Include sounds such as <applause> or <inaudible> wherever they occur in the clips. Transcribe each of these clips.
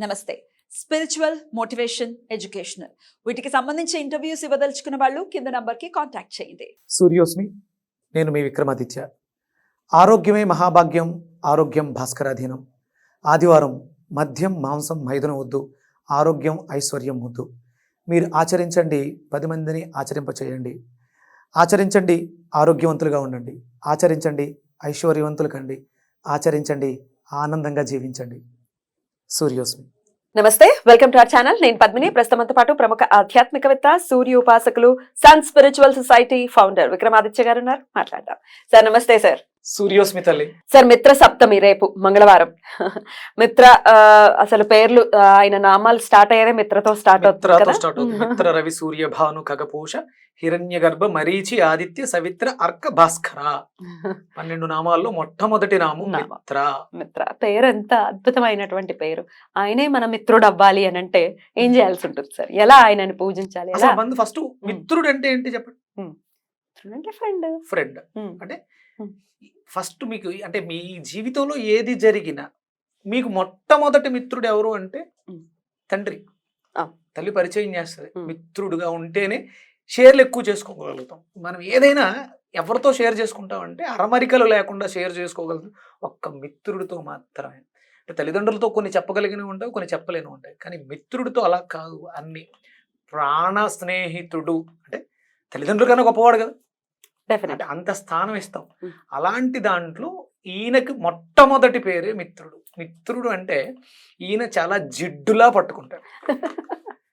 నమస్తే. Spiritual motivation educational వీటికి సంబంధించి ఇంటర్వ్యూస్ ఇవ్వదలుచుకున్న వాళ్ళు కింద నంబర్కి కాంటాక్ట్ చేయండి. సూర్యోస్మి నేను మీ విక్రమాదిత్య. ఆరోగ్యమే మహాభాగ్యం ఆరోగ్యం భాస్కరాధీనం. ఆదివారం మద్యం మాంసం మైదనం వద్దు ఆరోగ్యం ఐశ్వర్యం వద్దు. మీరు ఆచరించండి పది మందిని ఆచరింపచేయండి. ఆచరించండి ఆరోగ్యవంతులుగా ఉండండి. ఆచరించండి ఐశ్వర్యవంతులు కండి. ఆచరించండి ఆనందంగా జీవించండి. సూర్యోస్మి నమస్తే వెల్కమ్ టు అవర్ ఛానల్. నేను పద్మిని. ప్రస్తుతంతో పాటు ప్రముఖ ఆధ్యాత్మికవేత్త సూర్య ఉపాసకులు sun spiritual society founder Vikramaditya గారు ఉన్నారు. మాట్లాడదాం. సార్ నమస్తే సార్. సూర్యోస్మి తల్లి. సార్ మిత్ర సప్తమి రేపు మంగళవారం. <laughs> మిత్ర అసలు పేర్లు ఆయన నామాలు స్టార్ట్ అయ్యేదే మిత్రతో స్టార్ట్ అవుతుంది మిత్ర రవి సూర్య భాను ఖగపోష హిరణ్య గర్భ మరీచి ఆదిత్య సవిత్ర అర్క భాస్కర. <laughs> పన్నెండు నామాల్లో మొట్టమొదటి నామం. మిత్ర. మిత్ర పేరు ఎంత అద్భుతమైన పేరు. ఆయనే మన మిత్రుడు అవ్వాలి అని అంటే ఏం చేయాల్సి ఉంటుంది సార్? ఎలా ఆయనని పూజించాలి? ఫస్ట్ మిత్రుడు అంటే ఏంటి చెప్పండి? మిత్రుడు అంటే ఫ్రెండ్ ఫ్రెండ్ అంటే. ఫస్ట్ మీకు అంటే మీ జీవితంలో ఏది జరిగినా మీకు మొట్టమొదటి మిత్రుడు ఎవరు అంటే. తండ్రి. ఆ. తల్లి పరిచయం చేస్తుంది. మిత్రుడుగా ఉంటేనే షేర్లు ఎక్కువ చేసుకోగలుగుతాం. మనం ఏదైనా ఎవరితో షేర్ చేసుకుంటాం అంటే అరమరికలు లేకుండా షేర్ చేసుకోగలుగుతాం. ఒక్క మిత్రుడితో మాత్రమే. అంటే తల్లిదండ్రులతో కొన్ని చెప్పగలిగినవి ఉంటాయి కొన్ని చెప్పలేనివి ఉంటాయి. కానీ మిత్రుడితో అలా కాదు. అన్ని ప్రాణ స్నేహితుడు అంటే తల్లిదండ్రుల కన్నా గొప్పవాడు కదా. అంటే అంత స్థానం ఇస్తాం. అలాంటి దాంట్లో ఈయనకి మొట్టమొదటి పేరే మిత్రుడు. మిత్రుడు అంటే ఈయన చాలా జిడ్డులా పట్టుకుంటాడు. <laughs>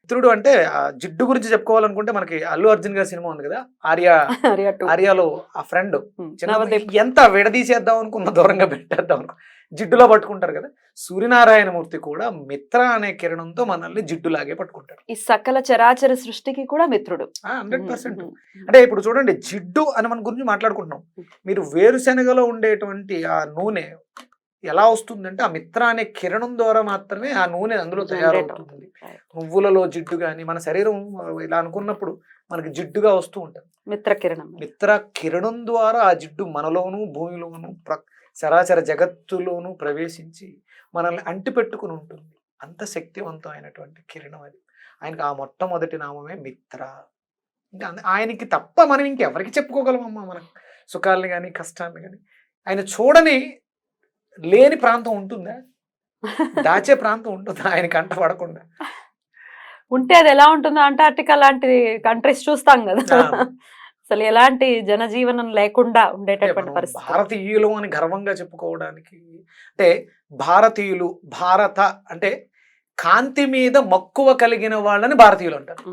మిత్రుడు అంటే ఆ జిడ్డు గురించి చెప్పుకోవాలనుకుంటే మనకి అల్లు అర్జున్ గారి సినిమా ఉంది కదా ఆర్య <laughs> ఆర్యాలో ఆ ఫ్రెండ్. ఎంత విడదీసేద్దాం అనుకున్న దూరంగా పెట్టేద్దాం అనుకో జిడ్డులో పట్టుకుంటారు కదా సూర్యనారాయణ మూర్తి కూడా మిత్ర అనే కిరణంతో మనల్ని జిడ్డులాగే పట్టుకుంటారు ఈ సకల చరాచర సృష్టికి కూడా మిత్రుడు. హండ్రెడ్ పర్సెంట్ అంటే ఇప్పుడు చూడండి జిడ్డు అని మన గురించి మాట్లాడుకుంటున్నాం. మీరు వేరుశనగలో ఉండేటువంటి ఆ నూనె ఎలా వస్తుందంటే ఆ మిత్ర అనే కిరణం ద్వారా మాత్రమే ఆ నూనె అందులో తయారవుతుంది. నువ్వులలో జిడ్డు కానీ మన శరీరం ఇలా అనుకున్నప్పుడు మనకి జిడ్డుగా వస్తూ ఉంటుంది. మిత్ర కిరణం. మిత్ర కిరణం ద్వారా ఆ జిడ్డు మనలోను భూమిలోను ప్ర చరాచర జగత్తులోను ప్రవేశించి మనల్ని అంటిపెట్టుకుని ఉంటుంది. అంత శక్తివంతమైనటువంటి కిరణం అది. ఆయనకి ఆ మొట్టమొదటి నామమే మిత్ర. ఇంకా ఆయనకి తప్ప మనం ఇంకెవరికి చెప్పుకోగలమమ్మా? మనం సుఖాలని కానీ కష్టాన్ని కానీ ఆయన చూడని లేని ప్రాంతం ఉంటుందా? <laughs> దాచే ప్రాంతం ఉంటుందా? ఆయన కంట పడకుండా. ఉంటే అది ఎలా ఉంటుందో అంటార్టికా లాంటి కంట్రీస్ చూస్తాం కదా. అసలు ఎలాంటి జనజీవనం లేకుండా ఉండేటటువంటి పరిస్థితి. భారతీయులు అని గర్వంగా చెప్పుకోవడానికి అంటే భారతీయులు భారత అంటే కాంతి మీద మక్కువ కలిగిన వాళ్ళని భారతీయులు అంటారు.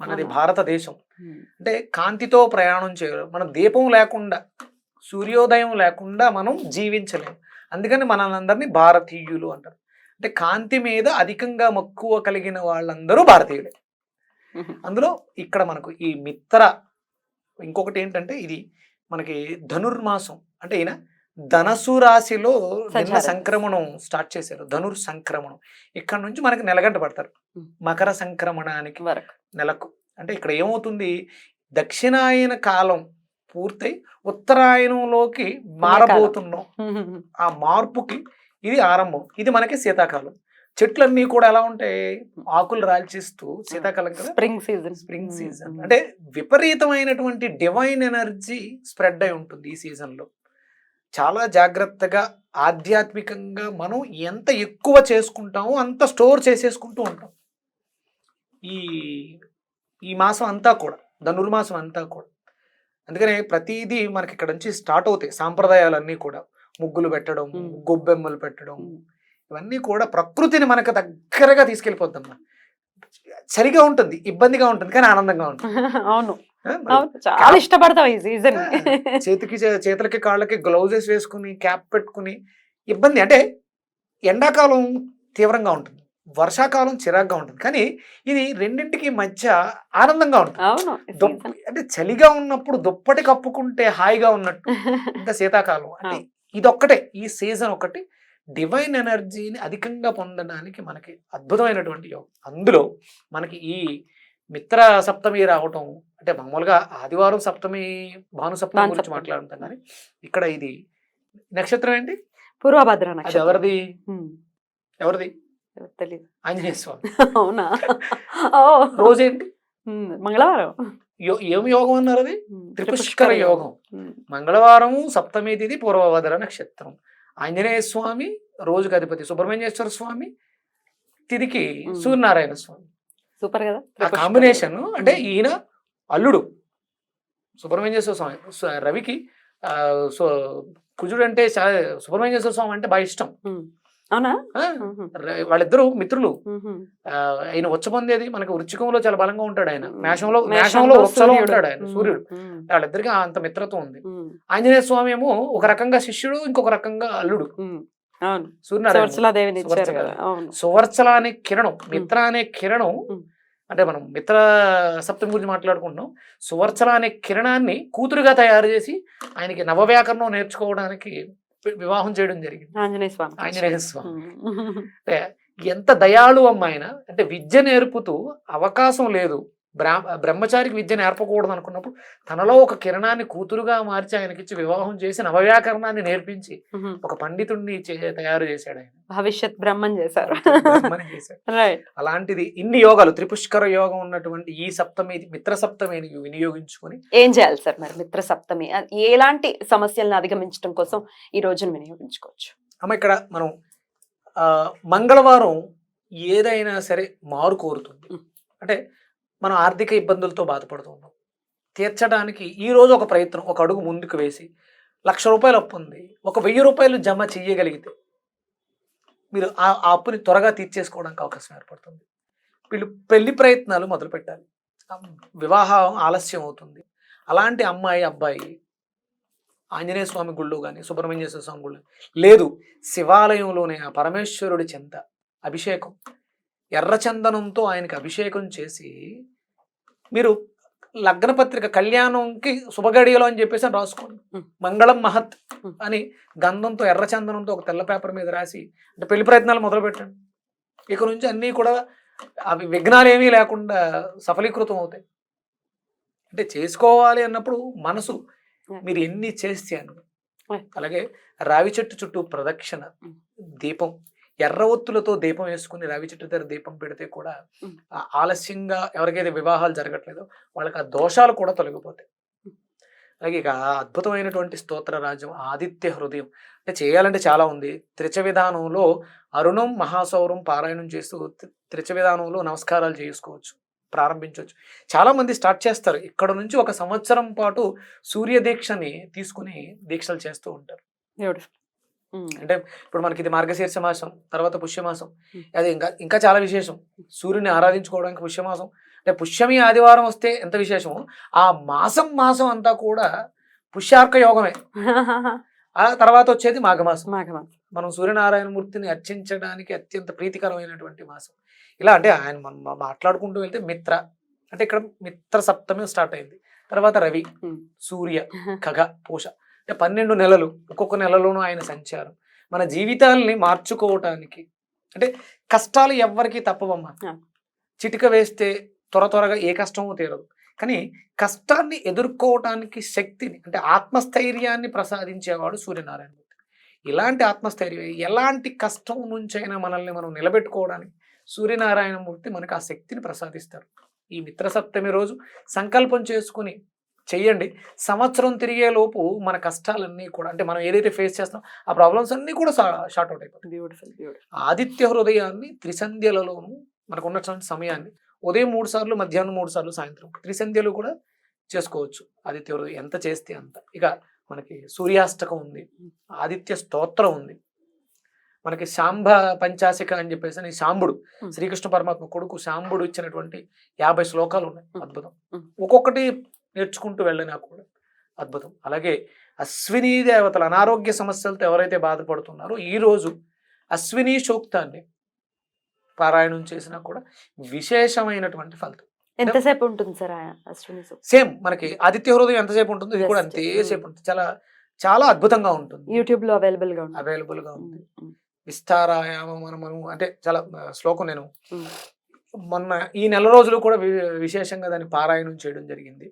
మనది. భారతదేశం. అంటే కాంతితో ప్రయాణం చేయరు. మనం దీపం లేకుండా సూర్యోదయం లేకుండా మనం జీవించలేము అందుకని మనందరినీ భారతీయులు అంటారు. అంటే కాంతి మీద అధికంగా మక్కువ కలిగిన వాళ్ళందరూ భారతీయులే. ఉమ్, అందులో ఇక్కడ మనకు ఈ మిత్ర ఇంకొకటి ఏంటంటే ఇది మనకి ధనుర్మాసం. అంటే ఈయన ధనసు రాశిలో నిన్న. సంక్రమణం స్టార్ట్ చేశారు. ధనుర్ సంక్రమణం. ఇక్కడ నుంచి మనకి నెలగంట పడతారు. మకర సంక్రమణానికి వరకు. నెలకు. అంటే ఇక్కడ ఏమవుతుంది? దక్షిణాయన కాలం పూర్తయి ఉత్తరాయణంలోకి మారబోతున్నాం. ఆ మార్పుకి ఇది ఆరంభం. ఇది మనకి శీతాకాలం. చెట్లన్నీ కూడా ఎలా ఉంటాయి? ఆకులు రాల్చిస్తూ శీతాకాలం కదా? Spring season. Spring season. అంటే విపరీతమైనటువంటి డివైన్ ఎనర్జీ స్ప్రెడ్ అయి ఉంటుంది ఈ సీజన్లో. చాలా జాగ్రత్తగా ఆధ్యాత్మికంగా మనం ఎంత ఎక్కువ చేసుకుంటామో అంత స్టోర్ చేసేసుకుంటూ ఉంటాం. ఈ ఈ మాసం అంతా కూడా ధనుర్మాసం అంతా కూడా. అందుకనే ప్రతిదీ మనకి ఇక్కడ నుంచి స్టార్ట్ అవుతాయి సాంప్రదాయాలన్నీ కూడా. ముగ్గులు పెట్టడం మ్మ్. గొబ్బెమ్మలు పెట్టడం. ఇవన్నీ కూడా ప్రకృతిని మనకు దగ్గరగా తీసుకెళ్ళిపోద్దమ్మా. సరిగా ఉంటుంది ఇబ్బందిగా ఉంటుంది కానీ ఆనందంగా ఉంటుంది. అవును. చాలా ఇష్టపడతాం ఈ సీజన్. చేతికి చేతులకి కాళ్ళకి గ్లౌజెస్ వేసుకుని క్యాప్ పెట్టుకుని ఇబ్బంది. అంటే ఎండాకాలం తీవ్రంగా ఉంటుంది. వర్షాకాలం చిరాగ్గా ఉంటుంది. కానీ ఇది రెండింటికి మధ్య ఆనందంగా ఉంటుంది. అంటే చలిగా ఉన్నప్పుడు దుప్పటి కప్పుకుంటే హాయిగా ఉన్నట్టు <laughs> ఇంకా శీతాకాలం. అంటే. ఇదొక్కటే ఈ సీజన్ ఒకటి. డివైన్ ఎనర్జీని అధికంగా పొందడానికి మనకి అద్భుతమైనటువంటి యోగం. అందులో మనకి ఈ మిత్ర సప్తమి రావటం అంటే మామూలుగా ఆదివారం సప్తమి భాను సప్తమి గురించి. మాట్లాడుతాం కానీ ఇక్కడ ఇది నక్షత్రం ఏంటి? పూర్వభద్ర నక్షత్రం. ఎవరిది. ఎవరిది? తెలియదు ఆంజనేయ స్వామి. అవునా? రోజేంటి? మంగళవారం. ఏం యోగం అన్నారు అది? త్రిపుష్కర యోగం. ఉమ్, మంగళవారము సప్తమి తిథి పూర్వభద్ర నక్షత్రం. ఆంజనేయ స్వామి రోజుకి అధిపతి. సుబ్రహ్మణ్యేశ్వర స్వామి తిదికి. సూర్యనారాయణ స్వామి. సూపర్ కదా? ఆ కాంబినేషన్. అంటే ఈయన అల్లుడు. సుబ్రహ్మణ్యేశ్వర స్వామి రవికి కుజుడు అంటే సుబ్రహ్మణ్యేశ్వర స్వామి అంటే బాగా ఇష్టం. అవునా? వాళ్ళిద్దరూ మిత్రులు. ఆయన ఉచ్చపొందేది మనకి వృచ్చికంలో చాలా బలంగా ఉంటాడు ఆయన. మేషంలో మేషంలో వృక్షలో. ఉంటాడు ఆయన సూర్యుడు. వాళ్ళిద్దరికి అంత మిత్రత్వం ఉంది. ఆంజనేయ స్వామి ఏమో ఒక రకంగా శిష్యుడు ఇంకొక రకంగా అల్లుడు. సూర్యనారాయణ సువర్చల. అనే కిరణం మిత్ర అనే కిరణం. అంటే మనం మిత్ర సప్తమి గురించి మాట్లాడుకుంటున్నాం. సువర్చల అనే కిరణాన్ని కూతురుగా తయారు చేసి ఆయనకి నవవ్యాకరణం నేర్చుకోవడానికి వివాహం చేయడం జరిగింది. ఆంజనేయ స్వామి ఆంజనేయ స్వామి. ఉమ్. అంటే ఎంత దయాళు అమ్మాయన అంటే విద్య నేర్పుతూ అవకాశం లేదు. బ్రహ్మచారికి విద్య నేర్పకూడదు అనుకున్నప్పుడు తనలో ఒక కిరణాన్ని కూతురుగా మార్చి ఆయనకిచ్చి వివాహం చేసి నవవ్యాకరణాన్ని నేర్పించి. ఒక పండితుడిని తయారు చేశాడు ఆయన. భవిష్యత్ బ్రహ్మం చేశారు. <laughs> అలాంటిది ఇన్ని యోగాలు త్రిపుష్కర యోగం ఉన్నటువంటి ఈ సప్తమి మిత్ర సప్తమిని వినియోగించుకొని ఏం చేయాలి సార్ మరి మిత్ర సప్తమి? ఎలాంటి సమస్యలను అధిగమించడం కోసం ఈ రోజును వినియోగించుకోవచ్చు? అమ్మ ఇక్కడ మనం ఆ, మంగళవారం ఏదైనా సరే మారు కోరుతుంది. అంటే మనం ఆర్థిక ఇబ్బందులతో బాధపడుతున్నాం తీర్చడానికి ఈరోజు ఒక ప్రయత్నం ఒక అడుగు ముందుకు వేసి లక్ష రూపాయలు అప్పు ఉంది. ఒక వెయ్యి రూపాయలు జమ చెయ్యగలిగితే మీరు ఆ ఆ అప్పుని త్వరగా తీర్చేసుకోవడానికి అవకాశం ఏర్పడుతుంది. వీళ్ళు పెళ్ళి ప్రయత్నాలు మొదలు పెట్టాలి వివాహం ఆలస్యం అవుతుంది. అలాంటి అమ్మాయి అబ్బాయి ఆంజనేయ స్వామి గుళ్ళు కానీ సుబ్రహ్మణ్యేశ్వర స్వామి గుళ్ళు లేదు శివాలయంలోనే ఆ పరమేశ్వరుడి చెంత అభిషేకం ఎర్రచందనంతో ఆయనకి అభిషేకం చేసి మీరు లగ్న పత్రిక కళ్యాణంకి శుభగడియలో అని చెప్పేసి అని రాసుకోండి. మంగళం మహత్. అని గంధంతో ఎర్రచందనంతో ఒక తెల్ల పేపర్ మీద రాసి అంటే పెళ్ళి ప్రయత్నాలు మొదలు పెట్టండి ఇక నుంచి అన్నీ కూడా అవి విఘ్నాలు ఏమీ లేకుండా సఫలీకృతం అవుతాయి అంటే చేసుకోవాలి అన్నప్పుడు మనసు. మీరు ఎన్ని చేస్తే అని Right. అలాగే రావి చెట్టు చుట్టూ ప్రదక్షిణ. దీపం ఎర్ర ఒత్తులతో దీపం వేసుకుని రావి చెట్టు దగ్గర దీపం పెడితే కూడా ఆలస్యంగా ఎవరికైతే వివాహాలు జరగట్లేదో వాళ్ళకి ఆ దోషాలు కూడా తొలగిపోతాయి. అలాగే ఇక అద్భుతమైనటువంటి స్తోత్ర రాజ్యం ఆదిత్య హృదయం. అంటే చేయాలంటే చాలా ఉంది. త్రిచ విధానంలో అరుణం మహాసౌరం పారాయణం చేస్తూ త్రి- త్రిచ విధానంలో నమస్కారాలు చేసుకోవచ్చు ప్రారంభించవచ్చు. చాలా మంది స్టార్ట్ చేస్తారు. ఇక్కడ నుంచి ఒక సంవత్సరం పాటు సూర్య దీక్షని తీసుకుని దీక్షలు చేస్తూ ఉంటారు. అంటే ఇప్పుడు మనకి ఇది మార్గశీర్ష మాసం తర్వాత పుష్యమాసం. అది ఇంకా ఇంకా చాలా విశేషం. సూర్యుని ఆరాధించుకోవడానికి పుష్యమాసం. అంటే పుష్యమి ఆదివారం వస్తే ఎంత విశేషమో ఆ మాసం మాసం అంతా కూడా పుష్యార్క యోగమే. ఆ తర్వాత వచ్చేది మాఘమాసం. మాఘమాసం. మనం సూర్యనారాయణ మూర్తిని అర్చించడానికి అత్యంత ప్రీతికరమైనటువంటి మాసం. ఇలా అంటే ఆయన మనం మాట్లాడుకుంటూ వెళ్తే మిత్ర అంటే ఇక్కడ మిత్ర సప్తమి స్టార్ట్ అయింది. తర్వాత రవి. సూర్య <laughs> ఖగ పూష. పన్నెండు నెలలు ఒక్కొక్క నెలలోనూ ఆయన సంచారం. మన జీవితాల్ని మార్చుకోవటానికి అంటే కష్టాలు ఎవ్వరికీ తప్పవమ్మా. చిటిక వేస్తే త్వర త్వరగా ఏ కష్టమో తీరదు. కానీ కష్టాన్ని ఎదుర్కోవటానికి శక్తిని అంటే ఆత్మస్థైర్యాన్ని ప్రసాదించేవాడు సూర్యనారాయణమూర్తి ఇలాంటి ఆత్మస్థైర్యం ఎలాంటి కష్టం నుంచైనా మనల్ని మనం నిలబెట్టుకోవడానికి సూర్యనారాయణమూర్తి మనకు ఆ శక్తిని ప్రసాదిస్తారు. ఈ మిత్ర సప్తమి రోజు సంకల్పం చేసుకుని చెయ్యండి. సంవత్సరం తిరిగే లోపు మన కష్టాలన్నీ కూడా అంటే మనం ఏదైతే ఫేస్ చేస్తాం ఆ ప్రాబ్లమ్స్ అన్నీ కూడా షార్ట్ అవుట్ అయిపోతాయి. బ్యూటిఫుల్ బ్యూటిఫుల్ ఆదిత్య హృదయాన్ని త్రిసంధ్యలలోనూ మనకు ఉన్నటువంటి సమయాన్ని ఉదయం మూడు సార్లు మధ్యాహ్నం మూడు సార్లు సాయంత్రం త్రిసంధ్యలు కూడా చేసుకోవచ్చు. ఆదిత్య హృదయం ఎంత చేస్తే అంత. ఇక మనకి సూర్యాష్టకం ఉంది. ఆదిత్య స్తోత్రం ఉంది. మనకి శాంభ పంచాసిక అని చెప్పేసి Hmm. శ్రీకృష్ణ పరమాత్మ కొడుకు శాంబుడు ఇచ్చినటువంటి యాభై శ్లోకాలు ఉన్నాయి. అద్భుతం. ఒక్కొక్కటి నేర్చుకుంటూ వెళ్ళినా కూడా అద్భుతం. అలాగే అశ్విని దేవతల అనారోగ్య సమస్యలతో ఎవరైతే బాధపడుతున్నారో ఈ రోజు అశ్విని సూక్తాన్ని పారాయణం చేసినా కూడా విశేషమైనటువంటి ఫలితం. ఎంతసేపు ఉంటుంది సార్ అశ్విని? సేమ్ మనకి ఆదిత్య హృదయం ఎంతసేపు ఉంటుంది ఇది కూడా. అంతేసేపు ఉంటుంది. చాలా చాలా అద్భుతంగా ఉంటుంది. యూట్యూబ్లో అవైలబుల్గా ఉంటుంది. అవైలబుల్గా ఉంది విస్తారాయామ మనము అంటే చాలా శ్లోకం నేను. మొన్న ఈ నెల రోజులు కూడా విశేషంగా దాన్ని పారాయణం చేయడం జరిగింది.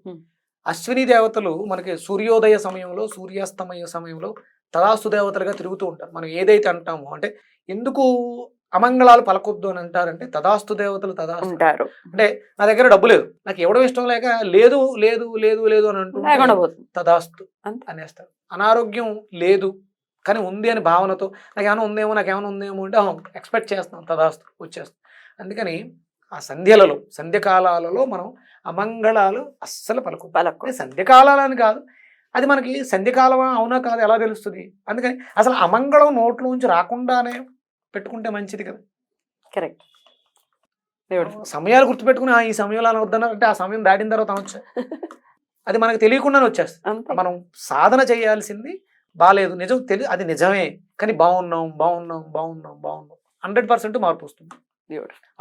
అశ్విని దేవతలు మనకి సూర్యోదయ సమయంలో సూర్యాస్తమయ సమయంలో తదాస్తు దేవతలుగా తిరుగుతూ ఉంటారు. మనం ఏదైతే అంటామో అంటే ఎందుకు అమంగళాలు పలకొద్దు అని అంటారంటే తదాస్తు దేవతలు తదాస్తు. ఉంటారు. అంటే నా దగ్గర డబ్బు లేదు. నాకు ఎవడం ఇష్టం లేక లేదు లేదు లేదు లేదు అని అంటూ తదాస్తు. అనేస్తారు. అనారోగ్యం లేదు కానీ ఉంది అని భావనతో నాకు ఏమైనా ఉందేమో నాకు ఏమైనా ఉందేమో అంటే ఎక్స్పెక్ట్ చేస్తాం తదాస్తు వచ్చేస్తాం అందుకని ఆ సంధ్యలలో సంధ్యకాలాలలో మనం అమంగళాలు అస్సలు పలుకు పలకు అంటే సంధ్యకాలాలని కాదు. అది మనకి సంధ్యకాలమా అవునా కాదు ఎలా తెలుస్తుంది? అందుకని అసలు అమంగళం నోట్లోంచి రాకుండానే పెట్టుకుంటే మంచిది కదా. కరెక్ట్. సమయాలు గుర్తుపెట్టుకుని "ఆ, ఈ సమయంలో అలా వద్దన్నారు అంటే ఆ సమయం దాటిన తర్వాత అనొచ్చు అది మనకు తెలియకుండానే వచ్చేస్తుంది. మనం సాధన చేయాల్సింది బాగాలేదు నిజం తెలి అది నిజమే. కానీ బాగున్నాం బాగున్నాం బాగున్నాం బాగున్నాం. హండ్రెడ్ పర్సెంట్ మార్పు వస్తుంది.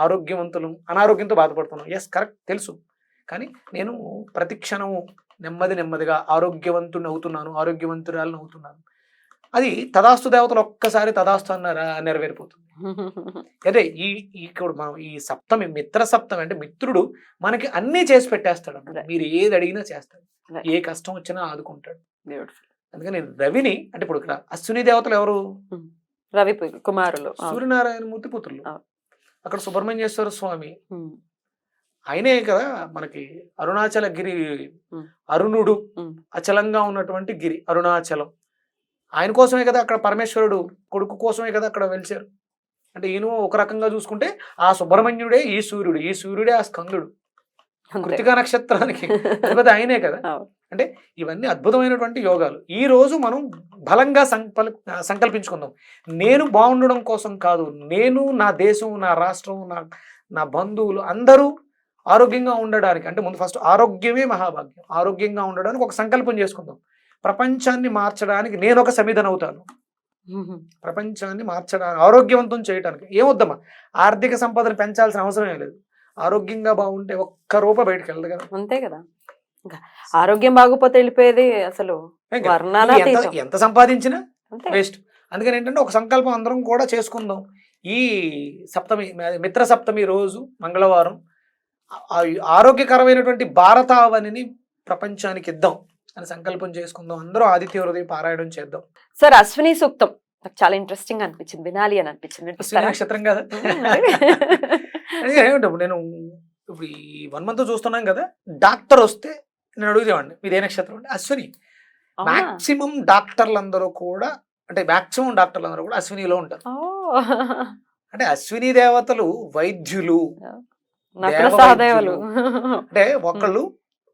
ఆరోగ్యవంతులు అనారోగ్యంతో బాధపడుతున్నాం. ఎస్ కరెక్ట్ తెలుసు. కానీ నేను ప్రతి క్షణము నెమ్మది నెమ్మదిగా ఆరోగ్యవంతుని అవుతున్నాను ఆరోగ్యవంతురాలను అవుతున్నాను అది తదాస్తు దేవతలు ఒక్కసారి తదాస్తు అన్నారా నెరవేరిపోతుంది. అదే ఈ ఇక్కడ మనం ఈ సప్తమి మిత్ర సప్తమి అంటే మిత్రుడు మనకి అన్నీ చేసి పెట్టేస్తాడు. మీరు ఏది అడిగినా చేస్తాడు. ఏ కష్టం వచ్చినా ఆదుకుంటాడు. అందుకని రవిని అంటే ఇప్పుడు ఇక్కడ అశ్విని దేవతలు ఎవరు? రవి కుమారులు. సూర్యనారాయణ మూర్తి పుత్రులు. అక్కడ సుబ్రహ్మణ్యేశ్వర స్వామి. ఆయనే కదా మనకి అరుణాచల గిరి. అరుణుడు. అచలంగా ఉన్నటువంటి గిరి అరుణాచలం ఆయన కోసమే కదా అక్కడ పరమేశ్వరుడు కొడుకు కోసమే కదా అక్కడ వెలిచారు అంటే ఈయన ఒక రకంగా చూసుకుంటే ఆ సుబ్రహ్మణ్యుడే ఈ సూర్యుడు ఈ సూర్యుడే ఆ స్కందుడు. కృతికా నక్షత్రానికి <laughs> అధిపతి ఆయనే కదా. అంటే ఇవన్నీ అద్భుతమైనటువంటి యోగాలు. ఈ రోజు మనం బలంగా సంకల్ సంకల్పించుకుందాం. నేను బాగుండడం కోసం కాదు నేను నా దేశం నా రాష్ట్రం నా నా బంధువులు అందరూ ఆరోగ్యంగా ఉండడానికి అంటే ముందు ఫస్ట్ ఆరోగ్యమే మహాభాగ్యం. ఆరోగ్యంగా ఉండడానికి ఒక సంకల్పం చేసుకుందాం. ప్రపంచాన్ని మార్చడానికి నేను ఒక సమిధన అవుతాను. ప్రపంచాన్ని మార్చడానికి ఆరోగ్యవంతం చేయడానికి ఏమొద్దమ్మా? ఆర్థిక సంపదను పెంచాల్సిన అవసరం ఏం లేదు. ఆరోగ్యంగా బాగుంటే ఒక్క రూపాయి బయటకు వెళ్ళదు కదా. అంతే కదా. ఆరోగ్యం బాగోపోతే వెళ్ళిపోయేది అసలు ఎంత సంపాదించినా వేస్ట్. అందుకని ఏంటంటే ఒక సంకల్పం అందరం కూడా చేసుకుందాం. ఈ సప్తమి మిత్ర సప్తమి రోజు మంగళవారం ఆరోగ్యకరమైనటువంటి భారతావనిని ప్రపంచానికి ఇద్దాం అని సంకల్పం చేసుకుందాం. అందరూ ఆదిత్య హృదయ పారాయణం చేద్దాం. సార్ అశ్విని సూక్తం. నాకు చాలా ఇంట్రెస్టింగ్ అనిపించింది. వినాలి అని అనిపించింది? నక్షత్రం కదా. <laughs> <laughs> నేను ఇప్పుడు ఈ వన్ మంత్ చూస్తున్నాం కదా. డాక్టర్ వస్తే నేను అడుగుతామండి మీరు ఏ నక్షత్రం అంటే అశ్విని? మాక్సిమం డాక్టర్లందరూ కూడా అంటే మాక్సిమం డాక్టర్లందరూ కూడా అశ్వినిలో ఉంటారు. అంటే అశ్విని దేవతలు వైద్యులు అంటే <laughs> ఒకళ్ళు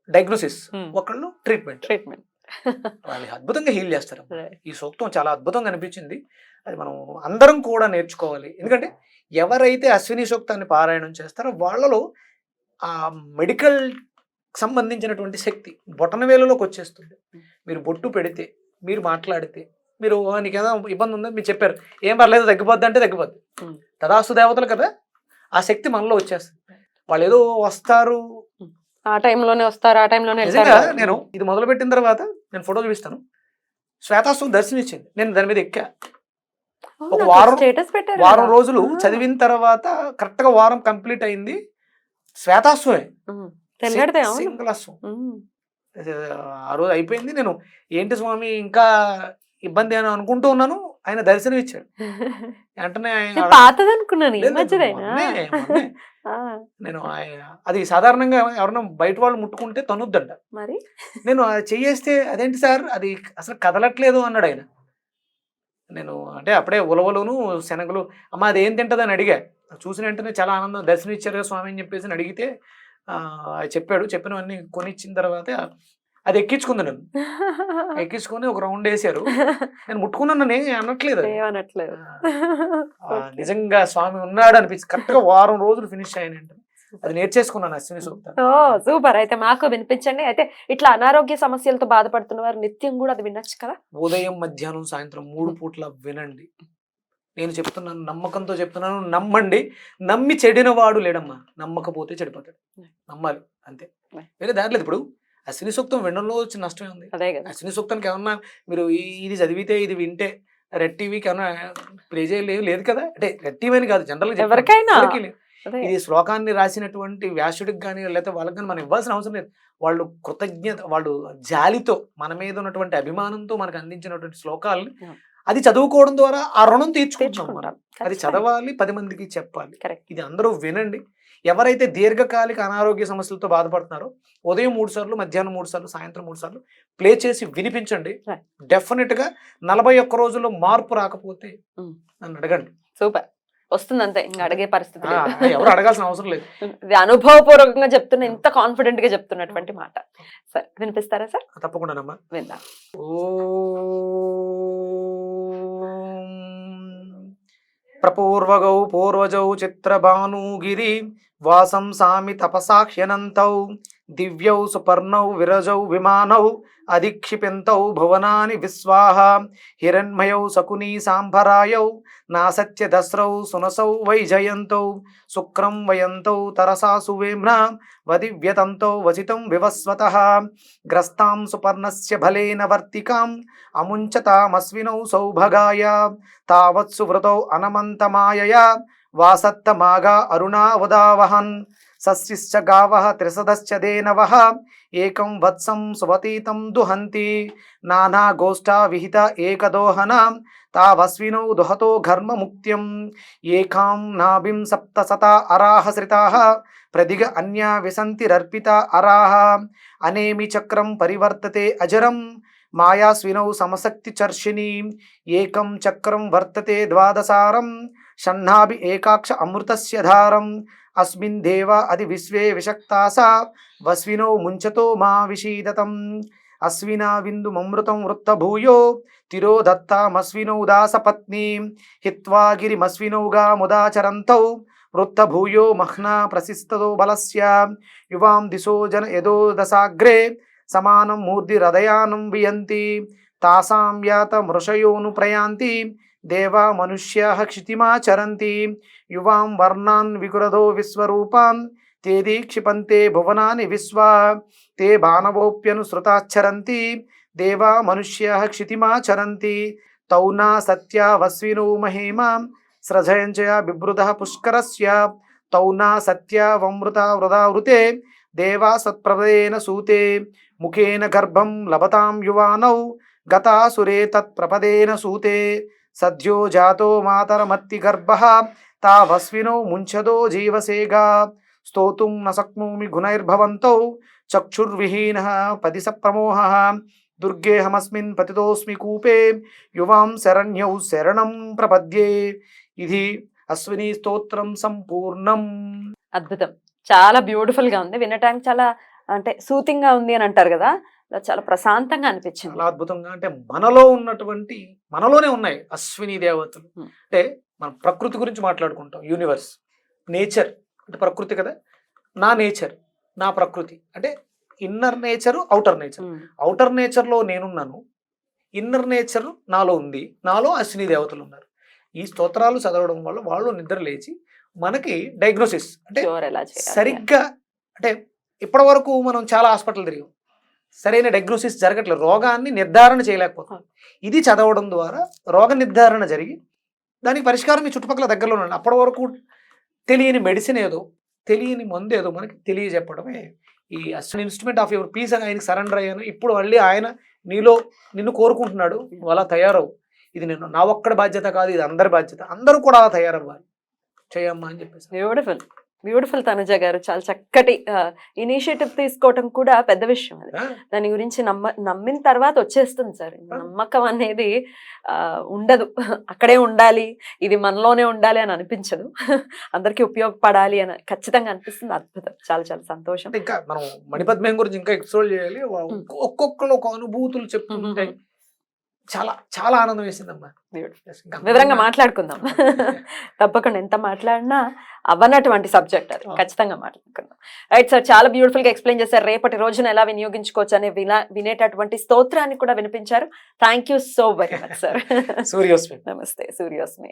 డయాగ్నోసిస్. ఒకళ్ళు ట్రీట్మెంట్. ట్రీట్మెంట్. <laughs> వాళ్ళు అద్భుతంగా హీల్ చేస్తారు. ఈ సూక్తం చాలా అద్భుతంగా అనిపించింది. అది మనం అందరం కూడా నేర్చుకోవాలి. ఎందుకంటే ఎవరైతే అశ్విని సూక్తాన్ని పారాయణం చేస్తారో వాళ్ళలో ఆ మెడికల్ సంబంధించినటువంటి శక్తి బొటన వేలులోకి వచ్చేస్తుంది. మీరు బొట్టు పెడితే మీరు మాట్లాడితే మీరు "ఆ, నీకేదో ఇబ్బంది ఉందని మీరు చెప్పారు. ఏం పర్లేదు తగ్గిపోద్ది అంటే తగ్గిపోద్ది. తదాస్తు దేవతలు కదా ఆ శక్తి మనలో వచ్చేస్తుంది. వాళ్ళు ఏదో వస్తారు. ఆ టైంలోనే వస్తారు ఆ టైంలోనే నేను ఇది మొదలు పెట్టిన తర్వాత నేను ఫోటో చూపిస్తాను. శ్వేతాస్తు దర్శనం ఇచ్చింది నేను దాని మీద ఎక్కా. ఒక వారం- వారం. రోజులు. చదివిన తర్వాత కరెక్ట్గా వారం కంప్లీట్ అయింది. అవును సింగిల్. ఆ రోజు అయిపోయింది నేను. ఏంటి స్వామి ఇంకా ఇబ్బంది అని అనుకుంటూ ఉన్నాను. ఆయన దర్శనం ఇచ్చాడు. <laughs> వెంటనే ఆయన నేను <laughs> అది సాధారణంగా ఎవరైనా బయట వాళ్ళు ముట్టుకుంటే తనుద్దంట మరి? నేను అది చెయ్యేస్తే అదేంటి సార్? అది అసలు కదలట్లేదు అన్నాడు ఆయన. నేను అంటే అప్పుడే ఉలవలును శనగలు అమ్మ అది ఏం తింటది అని అడిగా. చూసిన వెంటనే చాలా ఆనందం. దర్శనం ఇచ్చారు స్వామి అని చెప్పేసి అడిగితే <laughs> చెప్పాడు. చెప్పినవన్నీ కొనిచ్చిన తర్వాత అది ఎక్కించుకుంది నన్ను. ఎక్కించుకొని ఒక రౌండ్ వేసారు నేను ముట్టుకున్నాను నేను అనట్లేదు ఆ, నిజంగా స్వామి ఉన్నాడు అనిపించి కరెక్ట్గా వారం రోజులు ఫినిష్ అయ్యానంటే అది నేర్చేసుకున్నాను అశ్విని సూక్త. ఓ సూపర్. అయితే మాకు వినిపించండి. అయితే ఇట్లా అనారోగ్య సమస్యలతో బాధపడుతున్న వారు నిత్యం కూడా అది వినొచ్చు కదా? ఉదయం మధ్యాహ్నం సాయంత్రం మూడు పూట్ల వినండి. నేను చెప్తున్నాను నమ్మకంతో చెప్తున్నాను నమ్మండి. నమ్మి చెడిన వాడు లేడమ్మా. నమ్మకపోతే చెడిపోతాడు. నమ్మాలి అంతే. వేరే దాంట్లో ఇప్పుడు. అశ్విని సూక్తం వినడంలో వచ్చిన నష్టమే ఉంది. అశ్విని సూక్తానికి ఏమన్నా మీరు ఈ- ఇది చదివితే ఇది వింటే రెడ్ టీవీకి ఏమన్నా ప్లే చేయలేదు లేదు కదా. అంటే రెడ్ టీవీ అని కాదు జనరల్ ఎవరికైనా. ఇది శ్లోకాన్ని రాసినటువంటి వ్యాసుడికి కానీ లేకపోతే వాళ్ళకి కానీ మనం ఇవ్వాల్సిన అవసరం లేదు. వాళ్ళు కృతజ్ఞత వాళ్ళు జాలితో మన మీద ఉన్నటువంటి అభిమానంతో మనకు అందించినటువంటి శ్లోకాలని. అది చదువుకోవడం ద్వారా ఆ రుణం తీర్చుకుంటాం మనం. తీర్చుకుంటాం. అది చదవాలి పది మందికి చెప్పాలి. ఇది అందరూ వినండి. ఎవరైతే దీర్ఘకాలిక అనారోగ్య సమస్యలతో బాధపడుతున్నారో ఉదయం మూడు సార్లు మధ్యాహ్నం మూడు సార్లు సాయంత్రం మూడు సార్లు ప్లే చేసి వినిపించండి. డెఫినెట్గా నలభై ఒక్క రోజుల్లో మార్పు రాకపోతే. నన్ను అడగండి. సూపర్. వస్తుంది అంతే ఇంకా అడిగే పరిస్థితి. ఎవరు అడగాల్సిన అవసరం లేదు. <laughs> ఇది అనుభవపూర్వకంగా చెప్తున్న ఇంత కాన్ఫిడెంట్గా చెప్తున్నటువంటి మాట. Sir వినిపిస్తారా sir? తప్పకుండానమ్మా విందాం. ప్రపూర్వగౌ పూర్వజౌ చిత్రభానుగిరి వాసం సామి తపసాహ్యనంతౌ దివ్యౌ సుపర్ణౌ విరజౌ విమానౌ అధిక్షిపింతౌ భువనాని విశ్వాహ హిరణ్మయౌ శకునీ సాంభరాయౌ నాసత్య దస్రౌ సునసౌ వైజయంతౌ శుక్రం వయంతౌ తరసా సువేమ్న వదివ్యతంతో వసితం వివస్వత. గ్రస్తాం సుపర్ణస్య బలేన వర్తికాం అముంచతామస్వినౌ సౌభగాయ. తావత్సు వృతౌ అనమంతమాయయా వాసత్తమాగా అరుణావదావహన్. సస్యశ్చ గావః త్రిసదశ్చ దేనవ ఏకం వత్సం సువతీతం దుహంతి నానా గోష్ఠా విహిత ఏకదోహన తావస్వినౌ దుహతో ఘర్మముక్త్యం ఏకాం నాభిం సప్తశత అరాహశ్రితాः ప్రదిగ అన్యా విసంతిరర్పిత అరాహ అనేమి చక్రం పరివర్తతే అజరం మాయాస్వినౌ సమశక్తి చర్షిణీ ఏకం చక్రం వర్తతే ద్వాదసారం షణ్ణాభి ఏకాక్ష అమృతస్య ధారం అస్మిన్ దేవ అది విశ్వే విషక్తాస వస్వినో ముంచతో మా విషీదతం అస్వినా విందుమమృతం వృత్తభూయో తిరో దత్తామస్వినౌ దాసపత్నీ హిత్వా గిరిమస్వినౌగా ముదాచరంతౌ వృత్తభూయో మహ్నా ప్రసిస్తదో బలస్య యువాం దిశో జన యదో దశాగ్రే సమానం మూర్ధి హృదయానం వియంతి. తాసాం యాత మృషయోను ప్రయాంతి. దేవా మనుష్యా క్షితిమాచరంతి. యువాం వర్ణాన్ వికురదో విశ్వరూపాన్. తే దీక్షిపంతే భువనాని విశ్వా. తే బాణవోప్యనుసృతాచ్చరంతి దేవా మనుష్యా క్షితిమాచరంతి. తౌనా సత్యా వస్వినో మహేమా. స్రజయంచయ బిభృత పుష్కరస్య. తౌనా సత్యా వమృత వృదా దేవా సత్ప్రదేన సూతే. ముఖేన గర్భం లభతాం యువానౌ గతాసురే తత్ప్రపదేన సూతే సద్యో జాతో మాతరమత్తి గర్భ తావస్వినో ముంచదో జీవసేగా స్తోతుం న గుణైర్భవంతౌ చక్షుర్విహీన పది సప్రమోహ దుర్గేహమస్మిన్ పతితోస్మి కూపే యువాం శరణ్యౌ శరణం ప్రపద్యే ఇది అశ్విని స్తోత్రం సంపూర్ణం. అద్భుతం. చాలా బ్యూటిఫుల్గా ఉంది. వినటానికి చాలా అంటే సూతింగ్గా ఉంది అని అంటారు కదా చాలా ప్రశాంతంగా అనిపించింది. చాలా అద్భుతంగా అంటే మనలో ఉన్నటువంటి మనలోనే ఉన్నాయి అశ్విని దేవతలు. అంటే మనం ప్రకృతి గురించి మాట్లాడుకుంటాం యూనివర్స్ నేచర్ అంటే ప్రకృతి కదా నా నేచర్ నా ప్రకృతి. అంటే inner nature outer nature outer నేచర్లో నేనున్నాను ఇన్నర్ నేచర్ నాలో ఉంది నాలో అశ్విని దేవతలు ఉన్నారు. ఈ స్తోత్రాలు చదవడం వల్ల వాళ్ళు నిద్ర లేచి మనకి డయాగ్నోసిస్ అంటే. సరిగ్గా అంటే ఇప్పటి వరకు మనం చాలా హాస్పిటల్ తిరిగాం. సరైన డయాగ్నోసిస్ జరగట్లేదు. రోగాన్ని నిర్ధారణ చేయలేకపోతాం ఇది చదవడం ద్వారా రోగ నిర్ధారణ జరిగి దానికి పరిష్కారం మీ చుట్టుపక్కల దగ్గరలో ఉండాలి. అప్పటి వరకు తెలియని మెడిసిన్ ఏదో తెలియని మందు ఏదో మనకి తెలియజెప్పడమే ఈ అసలు ఇన్స్ట్రుమెంట్ ఆఫ్ యువర్ పీస్ అని ఆయనకి సరెండర్ అయ్యాను. ఇప్పుడు మళ్ళీ ఆయన నీలో నిన్ను కోరుకుంటున్నాడు. నువ్వు అలా తయారవు. ఇది నేను నా ఒక్కడి బాధ్యత కాదు ఇది అందరి బాధ్యత. అందరూ కూడా అలా తయారవ్వాలి. చేయమ్మా అని చెప్పేసి. బ్యూటిఫుల్ బ్యూటిఫుల్ తనుజ గారు చాలా చక్కటి ఇనిషియేటివ్ తీసుకోవటం కూడా పెద్ద విషయం అది. దాని గురించి నమ్మ నమ్మిన తర్వాత వచ్చేస్తుంది సార్. నమ్మకం అనేది ఉండదు. అక్కడే ఉండాలి ఇది మనలోనే ఉండాలి అని అనిపించదు. అందరికీ ఉపయోగపడాలి అని ఖచ్చితంగా అనిపిస్తుంది. అద్భుతం. చాలా చాలా సంతోషం. ఇంకా మనం మణిపద్మయం గురించి ఇంకా ఎక్స్ప్లోర్ చేయాలి. ఒక్కొ- ఒక్కొక్కరు ఒక అనుభూతులు చెప్తుంటే చాలా చాలా ఆనందం వేసిందమ్మా. వివరంగా మాట్లాడుకుందాం. <laughs> తప్పకుండా ఎంత మాట్లాడినా అవ్వనటువంటి సబ్జెక్ట్ అది. ఖచ్చితంగా మాట్లాడుకుందాం. రైట్ సార్ చాలా బ్యూటిఫుల్గా ఎక్స్ప్లెయిన్ చేశారు. రేపటి రోజున ఎలా వినియోగించుకోవచ్చు అనే వినా వినేటటువంటి స్తోత్రాన్ని కూడా వినిపించారు. Thank you so very much sir Suryosmi. <laughs> నమస్తే సూర్యోస్మి.